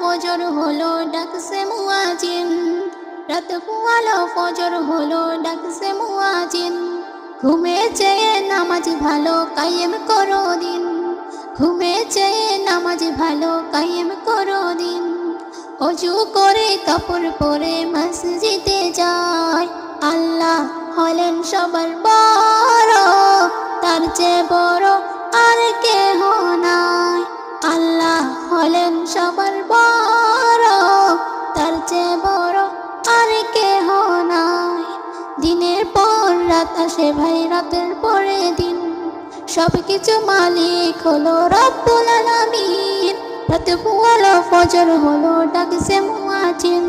ফজর হলো, ডাকছে মুয়াজিন রাত পুয়ালো ফজর হলো, ডাকছে মুয়াজিন ঘুমে চেয়ে নামাজ ভালো কায়েম করো দিন। ঘুমে চেয়ে নামাজ ভালো কায়েম করো দিন। অজু করে কাপড় পরে মসজিদে যায়। আল্লাহ হলেন সবার বড়, তার চেয়ে বড় সবার বড়, তার চেয়ে বড় আর কেহ নাই। দিনের পর রাত আসে ভাই, রাতের পরে দিন। সব কিছু মালিক হলো রব্বুল আলামিন। রাত পুয়ালো ফজর হলো, ডাকছে মুয়াজিন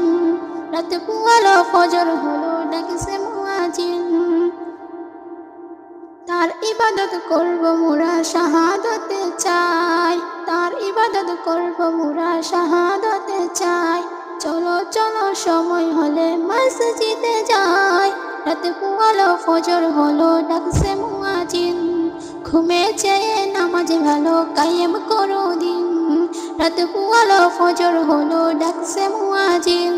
রাত পুয়ালো ফজর হলো, ডাকছে মুয়াজিন তার ইবাদত করব মোরা শাহাদতে চাই। তার করব মোরা শাহাদতে চাই চলো চলো, সময় হলে মসজিদে যাই। রাতে পুয়ালো ফজর হলো, ডাকছে মুয়াজিন ঘুমে চেয়ে নামাজ ভালো কায়েম করো দিন। রাতে পুয়ালো ফজর হলো, ডাকছে মুয়াজিন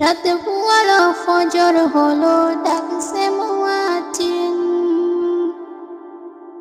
রাত পুয়ালো ফজর হলো ডাকছে